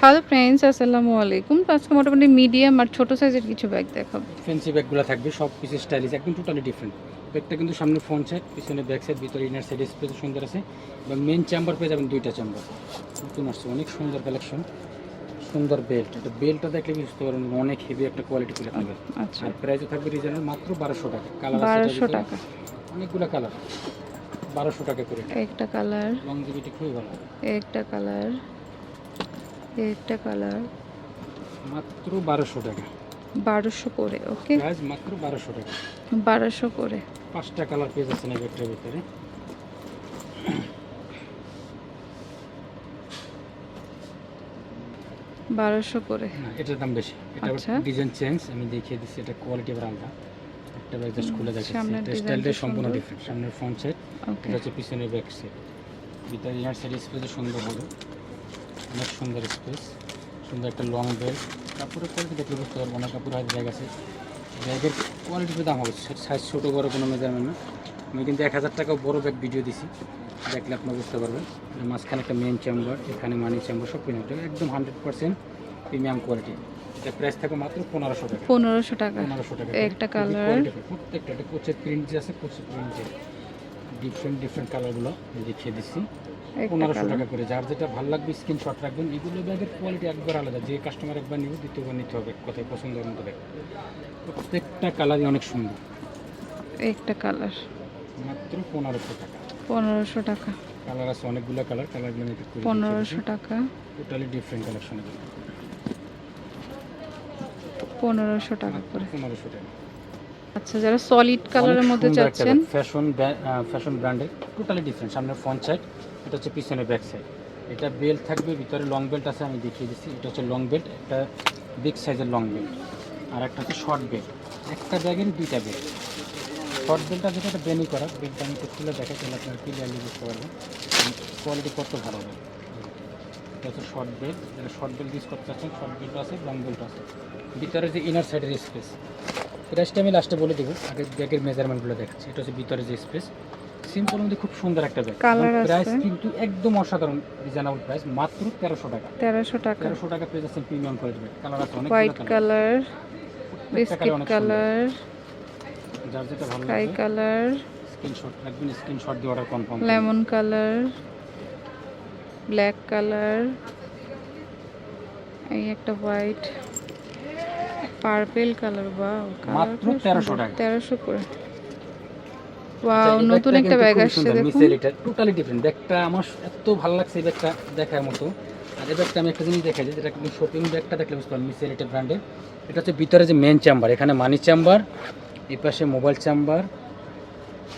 Hello friends আসসালামু আলাইকুম। আজকে মোটামুটি মিডিয়াম আর ছোট সাইজের কিছু ব্যাগ দেখাবো। ফ্যান্সি ব্যাগগুলো থাকবে সব কিছু স্টাইলিশ একদম টোটালি ডিফারেন্ট ব্যাগটা কিন্তু সামনে ফ্রন্ট সাইড পিছনে ব্যাক সাইড ভিতরে ইনার সাইড স্পেস সুন্দর আছে। এবং মেন চেম্বার পেয়ে যাবেন দুইটা চেম্বার নতুন আসছে অনেক সুন্দর কালেকশন সুন্দর বেল্ট এটা বেল্টটা দেখলে বুঝতে পারবেন অনেক হেভি একটা কোয়ালিটি পেলে থাকবে। আচ্ছা। আর প্রাইসও থাকবে রিজনেবল মাত্র বারোশো টাকা। কালার বারোশো টাকা। অনেকগুলো কালার বারোশো টাকা করে। একটা কালার লংজিভিটি খুবই ভালো। একটা কালার একটা কালার। মাত্র বারোশো টাকা। বারোশো করে ওকে? প্রাইস মাত্র বারোশো টাকা। বারোশো করে। পাঁচটা কালার পেজ আছে না ব্যাগটার ভিতরে? বারোশো করে। না এটার দাম বেশি। এটা আচ্ছা। ডিজাইন চেঞ্জ আমি দেখিয়ে দিচ্ছি এটা কোয়ালিটি আবার আলাদা। একটা ব্যাগ জাস্ট খুলে দেখাচ্ছি। এটা স্টাইলটা সম্পূর্ণ ডিফারেন্ট সামনের ফ্রন্ট সাইড এটা হচ্ছে পিছনের ব্যাক সাইড ভিতরে ইয়ার সাইড স্পেস সুন্দর হবে অনেক সুন্দর স্পেস সুন্দর একটা লং বেল্ট কাপড়ের কোয়ালিটি দেখলে বুঝতে পারব অনেক কাপড় হাতে ব্যাগ আছে। ব্যাগের কোয়ালিটির দাম হবে সাইজ ছোটো বড় কোনো মেজারমেন্ট না। আমি কিন্তু এক হাজার টাকা বড় ব্যাগ ভিডিও দিছি দেখলে আপনারা বুঝতে পারবেন। মাঝখানে একটা মেন চেম্বার এখানে মানি চেম্বার সব এটা একদম হান্ড্রেড পার্সেন্ট প্রিমিয়াম কোয়ালিটি এটা প্রাইস থাকবে মাত্র পনেরোশো টাকা। পনেরোশো টাকা। পনেরোশো টাকা। একটা ফুল। প্রত্যেকটা এটা কোচের প্রিন্ট যে আছে কোচের প্রিন্ট যে। ডিফারেন্ট ডিফারেন্ট কালারগুলো দেখিয়ে দিচ্ছি। পনেরোশো টাকা করে। যার যেটা ভালো লাগবে স্ক্রিনশট রাখবেন। এগুলো ব্যাগের কোয়ালিটি একবার আলাদা। যে কাস্টমার একবার নিবে দ্বিতীয়বার নিতে হবে কোথায় পছন্দ মতো ব্যাগ। প্রত্যেকটা কালারই অনেক সুন্দর। একটা কালার মাত্র পনেরোশো টাকা। পনেরোশো টাকা। কালার আছে অনেকগুলো কালার কালারগুলো করে পনেরোশো টাকা। টোটালি ডিফারেন্ট কালেকশন পনেরোশো টাকা করে। পনেরোশো টাকা। আচ্ছা যারা সলিড কালারের মধ্যে চাচ্ছেন। ফ্যাশন ফ্যাশন ব্র্যান্ডের টোটালি ডিফারেন্ট সামনে ফ্রন্ট সাইড এটা হচ্ছে পিছনে ব্যাক সাইড এটা বেল্ট থাকবে, ভিতরে লং বেল্ট আছে, আমি দেখিয়ে দিচ্ছি। এটা হচ্ছে লং বেল্ট একটা বিগ সাইজের লং বেল্ট আর একটা হচ্ছে শর্ট বেল্ট একটা ব্যাগের দুইটা বেল্ট শর্ট বেল্টটা যেটা একটা বেনি করা। বেল্টটা আমি একটু খুলে দেখাই, তাহলে আপনার ক্লিয়ারলি বুঝতে পারবেন। কোয়ালিটি কত ভালো হবে। এটা হচ্ছে শর্ট বেল্ট যারা শর্ট বেল্ট ইউজ করতে চাচ্ছেন শর্ট বেল্ট আছে লং বেল্ট আছে। ভিতরে যে ইনার সাইডের স্পেস প্রাইসটা আমি লাস্টে বলে দেবো। আগে ব্যাগের মেজারমেন্টগুলো দেখাচ্ছি। এটা হচ্ছে ভিতরে যে স্পেস সিম্পল মধ্যে খুব সুন্দর একটা ব্যাগ আছে। প্রাইস কিন্তু একদম অসাধারণ রিজনেবল প্রাইস মাত্র তেরোশো টাকা। তেরোশো টাকা। তেরোশো টাকা পেয়ে যাচ্ছেন প্রিমিয়াম কোয়ালিটি ব্যাগ কালার আছে অনেক হোয়াইট কালার বিস্কিট কালার যার যেটা ভালো লাগবে কালার স্ক্রিনশট রাখবেন স্ক্রিনশট দিয়ে order confirm lemon colour black colour এই একটা হোয়াইট পার্পেল কালার বা মাত্র 1300 টাকা। তেরোশো করে। ওয়াও নতুন একটা ব্যাগ আসছে দেখুন। টোটালি ডিফারেন্ট ব্যাগটা আমার এত ভালো লাগছে এই ব্যাগটা দেখার মতো। আর এই ব্যাগটা আমি একটা জিনিস দেখাই যেটা কিন্তু শপিং ব্যাগটা দেখলে বুঝতে পারবেন মিসেল এটা ব্র্যান্ডের এটা হচ্ছে ভিতরে যে মেন চেম্বার এখানে মানি চেম্বার এই পাশে মোবাইল চেম্বার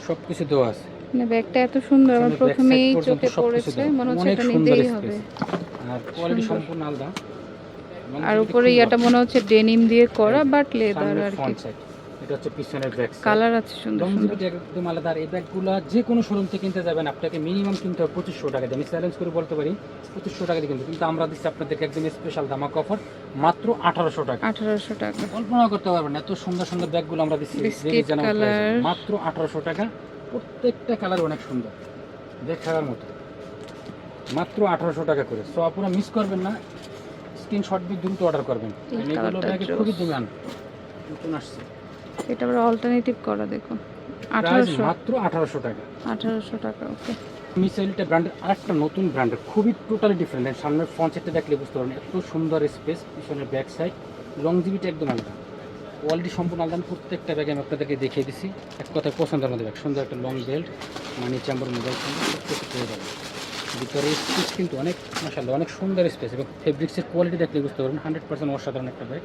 সব কিছু দেওয়া আছে। মানে ব্যাগটা এত সুন্দর আমার প্রথমেই চোখে পড়েছে মনে হচ্ছে এটা নিতেই হবে। আর কোয়ালিটি সম্পূর্ণ আলাদা। আর উপরে ইয়াটা মনে হচ্ছে ডেনিম দিয়ে করা বাট লেদার আর কি। এটা হচ্ছে পিছনের ব্যাক কালার আছে সুন্দর লংজিভিটি একদম আলাদা আর এই ব্যাগগুলো যে কোনো শোরুম থেকে কিনতে যাবেন আপনাকে মিনিমাম কিনতে হবে পঁচিশশো টাকা দিয়ে। আমি চ্যালেঞ্জ করে বলতে পারি পঁচিশশো টাকা দিয়ে কিন্তু কিন্তু আমরা দিচ্ছি আপনাদেরকে একদম স্পেশাল দামাক অফার মাত্র আঠারোশো টাকা। আঠারোশো টাকা। কল্পনা করতে পারবেন না, এত সুন্দর সুন্দর ব্যাগগুলো আমরা দিচ্ছি। মাত্র আঠারোশো টাকা। প্রত্যেকটা কালার অনেক সুন্দর। দেখার মতো। মাত্র আঠারোশো টাকা করে। সো আপনারা মিস করবেন না। স্ক্রিনশট দিয়ে দ্রুত অর্ডার করবেন। এগুলো ব্যাগে খুবই ডিমান্ড নতুন আসছে। এটা আবার অল্টারনেটিভ করা দেখুন। আঠারোশো। মাত্র আঠারোশো টাকা। আঠারোশো টাকা ওকে মিসাইলটা ব্র্যান্ডের আরেকটা নতুন ব্র্যান্ডের খুবই টোটালি ডিফারেন্ট সামনের ফ্রন্ট সাইডটা দেখলে বুঝতে পারবেন এত সুন্দর স্পেস পিছনের ব্যাক সাইড লংজিভিটি একদম আলাদা। কোয়ালিটি সম্পূর্ণ আলাদা। প্রত্যেকটা ব্যাগে আমি আপনাদেরকে দেখিয়ে দিছি। এক কথায় পছন্দের মধ্যে ব্যাগ সুন্দর একটা long belt money chamber mobile পেয়ে যাবেন। ভিতরে স্পেস কিন্তু অনেক মাসাল্লাহ অনেক সুন্দর স্পেস এবং ফেব্রিক্সের কোয়ালিটি দেখলে বুঝতে পারবেন হান্ড্রেড পার্সেন্ট অসাধারণ একটা ব্যাগ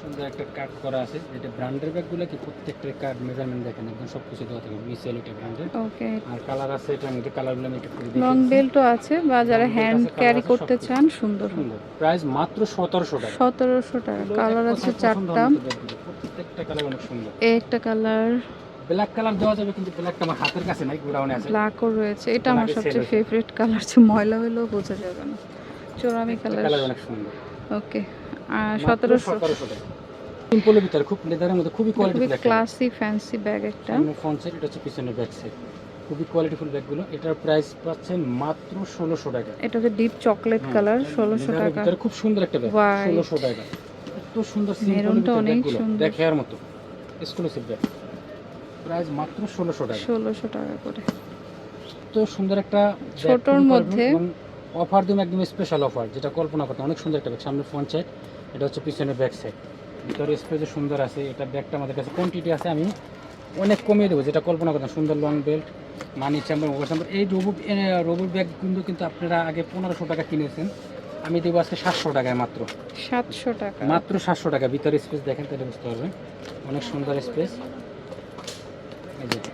সুন্দর একটা কাট করা আছে যেটা ব্র্যান্ডের ব্যাগগুলো কি প্রত্যেকটা কার্ড মেজারমেন্ট দেখেন একদম সব কিছু দেওয়া থাকে মিসাইল এটা ব্র্যান্ডের ওকে আর কালার আছে এটার মধ্যে কালারগুলো আমি একটু লং বেল্টও আছে বা যারা হ্যান্ড ক্যারি করতে চান সুন্দর। সুন্দর। প্রাইস মাত্র সতেরোশো টাকা। সতেরোশো টাকা। কালার আছে চারটা। প্রত্যেকটা কালার অনেক সুন্দর। একটা কালার ব্ল্যাক কালার দেওয়া যাবে কিন্তু ব্ল্যাকটা আমার হাতের কাছে নাই গোডাউনে আছে। ব্ল্যাকও রয়েছে। এটা আমার সবচেয়ে ফেভারিট কালার যে ময়লা হলেও বোঝা যাবে না। চোরামি কালার কালার অনেক সুন্দর। ওকে আর সতেরোশো। সতেরোশো টাকা। সিম্পলের ভিতরে খুব লেদারের মধ্যে খুবই quality black classy fancy bag একটা। সামনে ফ্রন্ট সাইড এটা হচ্ছে পিছনে ব্যাক সাইড খুবই কোয়ালিটিফুল ব্যাগগুলো এটার প্রাইস পাচ্ছেন মাত্র ষোলোশো টাকা। এটা হচ্ছে ডিপ চকলেট কালার ষোলোশো লেদারের টাকা। ভিতরে খুব সুন্দর একটা ব্যাগ White. ষোলোশো টাকা। এত সুন্দর অনেক সুন্দর। দেখার মতো। এক্সক্লুসিভ ব্যাগ প্রাইস মাত্র ষোলোশো টাকা। ষোলোশো টাকা করে। এত সুন্দর একটা ছোটর মধ্যে। অফার দিন একদম স্পেশাল অফার যেটা কল্পনা করতে অনেক সুন্দর একটা ব্যাগ সামনে ফ্রন্ট সাইড এটা হচ্ছে পিছনে ব্যাক সাইড ভিতরে স্পেসও সুন্দর আছে এটা ব্যাগটা আমাদের কাছে কোয়ান্টিটি আছে আমি অনেক কমিয়ে দেবো যেটা কল্পনা করতাম সুন্দর long belt money chamber mobile chamber এই রবু রবুর ব্যাগ কিন্তু আপনারা আগে পনেরোশো টাকা কিনেছেন আমি দেবো আজকে সাতশো টাকায় মাত্র। সাতশো টাকা। মাত্র সাতশো টাকা ভিতরে স্পেস দেখেন তাহলে বুঝতে পারবেন অনেক সুন্দর স্পেস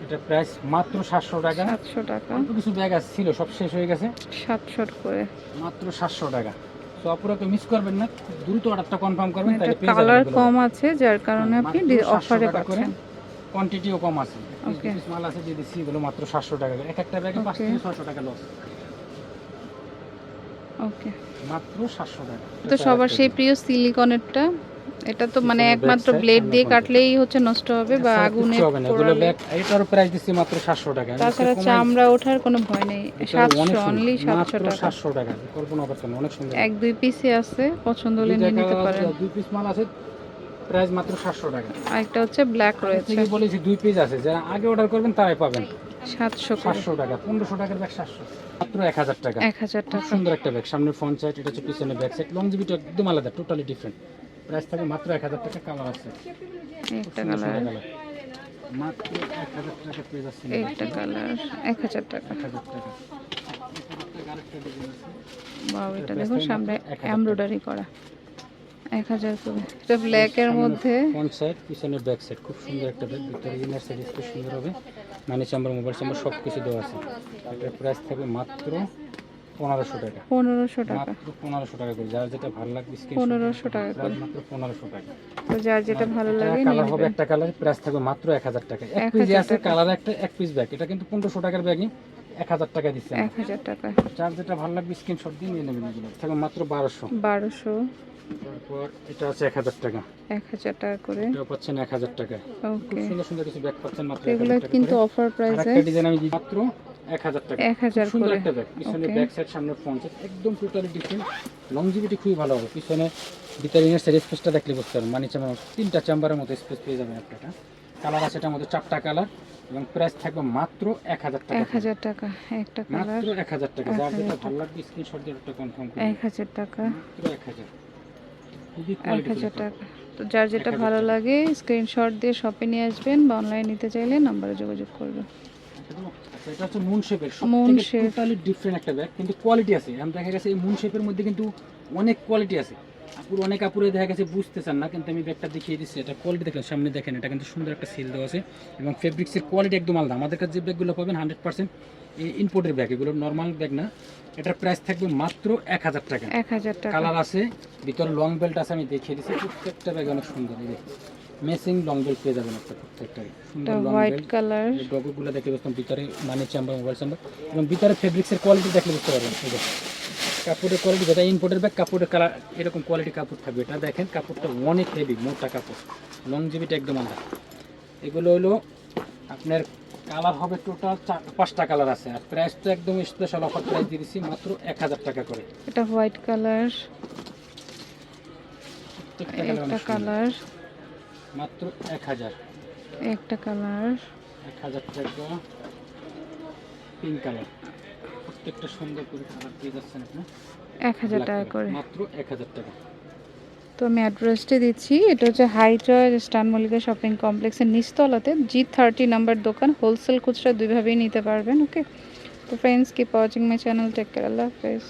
এটা প্রাইস মাত্র সাতশো টাকা। সাতশো টাকা। অল্প কিছু ব্যাগ আছে ছিল সব শেষ হয়ে গেছে। সাতশো করে। মাত্র সাতশো টাকা। তো আপুরাকে মিস করবেন না দ্রুত অর্ডারটা কনফার্ম করবেন তাহলে পেয়ে কালার কম আছে যার কারণে হ্যাঁ, আপনি অফারে পাচ্ছেন। কোয়ান্টিটিও কম আছে. পিস মাল আছে দিয়ে দিচ্ছি এগুলো মাত্র সাতশো টাকা এক একটা ব্যাগে পাঁচ Okay. থেকে ছশো টাকা লস ওকে মাত্র সাতশো টাকা। তো সবার সেই প্রিয় সিলিকনেরটা এটা তো মানে একমাত্র ব্লেড দিয়ে কাটলেই হচ্ছে নষ্ট হবে বা আগুনে পোড়ালে এটার প্রাইস দিচ্ছি মাত্র সাতশো টাকা। তাছাড়া চামড়া ওঠার কোনো ভয় নেই। এটা অনেক সাতশো সুন্দর। অনলি সাতশো মাত্র টাকা। সাতশো টাকা। কল্পনা করতেন অনেক সুন্দর। এক দুই পিসে আছে পছন্দ হলে নিয়ে নিতে পারেন। দুই পিস মাল আছে প্রাইস মাত্র সাতশো টাকা। আরেকটা হচ্ছে ব্ল্যাক রয়েছে। থেকে বলেছি দুই পিস আছে। যারা আগে অর্ডার করবেন তারাই পাবেন। সাতশো করে। সাতশো টাকা। পনেরোশো টাকার ব্যাগ সাতশো। মাত্র এক হাজার টাকা। এক হাজার খুব টাকা সুন্দর একটা ব্যাগ সামনে ফ্রন্ট সাইড এটা হচ্ছে পিছনে ব্যাক সাইড লংজিভিটি একদম আলাদা টোটালি ডিফারেন্ট প্রাইস থাকে মাত্র এক হাজার টাকা কালার আছে। একটা কালার। মাত্র এক হাজার টাকা পেয়ে যাচ্ছে। একটা কালার। এক হাজার টাকা। এক হাজার টাকা। বাউ এটা দেখো সামনে মাত্র 1000 এমব্রয়ডারি করা। এক হাজার করে। এটা ব্ল্যাকের মধ্যে। ফ্রন্ট সাইড পিছনে ব্যাক সাইড খুব সুন্দর একটা ব্যাগ ভিতরে ইনার সাইড খুব সুন্দর হবে। মানে চাম্বার মোবাইল চাম্বার সব কিছু দেওয়া আছে। এটার প্রাইস থাকবে মাত্র পনেরোশো টাকা। পনেরোশো টাকা। পনেরোশো টাকা করে। যার যেটা ভালো লাগবে পনেরোশো টাকা করে। মাত্র পনেরোশো টাকা। তো যার যেটা ভালো লাগে কালার হবে একটা কালার প্রাইস থাকবে মাত্র এক হাজার টাকা। এক 1000 পিস আছে। কালার একটা এক পিস ব্যাগ এটা কিন্তু পনেরোশো টাকার ব্যাগই এক হাজার টাকা দিচ্ছে এক হাজার টাকা। যার যেটা ভালো লাগবে স্ক্রিনশট দিয়ে নিয়ে নেবেন এগুলো। থাকবে মাত্র বারোশো। বারোশো। তারপর এটা আছে এক হাজার টাকা। এক হাজার টাকা করে। এটাও পাচ্ছেন এক হাজার টাকা। খুব সুন্দর সুন্দর কিছু ব্যাগ পাচ্ছেন মাত্র এগুলো কিন্তু অফার প্রাইসে একটা ডিজাইন আমি মাত্র এক হাজার টাকা। এক হাজার খুব সুন্দর করে। একটা ব্যাগ পিছনে ব্যাক সাইড সামনে ফ্রন্ট সাইড একদম টোটালি ডিফারেন্ট লংজিভিটি খুবই ভালো হবে। পিছনে ভিতরে ইনার সাইড স্পেসটা দেখলে বুঝতে পারবেন। মানে চাম্বার তিনটা চেম্বারের মতো স্পেস পেয়ে যাবেন আপনারা। কালার আছে এটার মধ্যে চারটা কালার এবং প্রাইস থাকবে মাত্র এক হাজার টাকা এক হাজার টাকা একটা কালার মাত্র এক হাজার টাকা। যার যেটা ভালো লাগবে স্ক্রিনশট দিয়ে একটা কনফার্ম করুন এক হাজার টাকা। মাত্র এক হাজার। খুবই টাকা। তো যার যেটা ভালো লাগে স্ক্রিনশট দিয়ে শপে নিয়ে আসবেন বা অনলাইন নিতে চাইলে নাম্বারে যোগাযোগ করবেন। এটা হচ্ছে মুন শেপের Moon টোটালি ডিফারেন্ট একটা ব্যাগ কিন্তু কোয়ালিটি আছে। দেখা গেছে এই মুন শেপের মধ্যে কিন্তু অনেক কোয়ালিটি আছে। আপুর অনেক আপুরে দেখা গেছে বুঝতে চান না কিন্তু আমি ব্যাগটা দেখিয়ে দিচ্ছি। এটা কোয়ালিটি দেখেন সামনে দেখেন এটা কিন্তু সুন্দর একটা সিল দেওয়া আছে এবং ফেব্রিক্সের কোয়ালিটি একদম আলাদা। আমাদের কাছে যে ব্যাগগুলো পাবেন হান্ড্রেড পার্সেন্ট ইম্পোর্টের ব্যাগ এগুলো নর্মাল ব্যাগ না। এটার প্রাইস থাকবে মাত্র এক হাজার টাকা। এক হাজার টাকা। কালার আছে ভিতরে লং বেল্ট আছে আমি দেখিয়ে দিচ্ছি। প্রত্যেকটা ব্যাগ অনেক সুন্দর এই মেসিং লং পেয়ে যাবেন একটা প্রত্যেকটা এটা সুন্দর লং হোয়াইট কালার ডগগুলো দেখতে পাচ্ছেন ভিতরে মানি চাম্বার মোবাইল চাম্বার এবং ভিতরে ফেব্রিক্সের কোয়ালিটি দেখলে বুঝতে পারবেন। কাপড়ের কোয়ালিটি যেটা ইম্পোর্টের ব্যাগ কাপড়ের কালার এরকম কোয়ালিটি কাপড় থাকবে। এটা দেখেন কাপড়টা অনেক হেভি মোটা কাপড়। লং জিবিটা একদম আলাদা। এগুলো হলো আপনার কালার হবে টোটাল পাঁচটা কালার আছে। আর প্রাইস তো একদম স্পেশাল অফার প্রাইস দিয়ে দিচ্ছি মাত্র এক হাজার টাকা করে। এটা হোয়াইট কালার একটা কালার মাত্র এক হাজার। একটা কালার। এক হাজার টাকা পিঙ্ক কালার প্রত্যেকটা সুন্দর করে কালার পেয়ে যাচ্ছেন আপনি। এক হাজার টাকা করে। মাত্র এক হাজার টাকা। তো আমি অ্যাড্রেসটি দিচ্ছি। এটা হচ্ছে হাই চয়েস স্টান মল্লিকা শপিং কমপ্লেক্সের নিচতলাতে জি থার্টি নাম্বার দোকান। হোলসেল খুচরা দুইভাবেই নিতে পারবেন ওকে তো friends keep watching my channel take care আল্লাহ হাফেজ।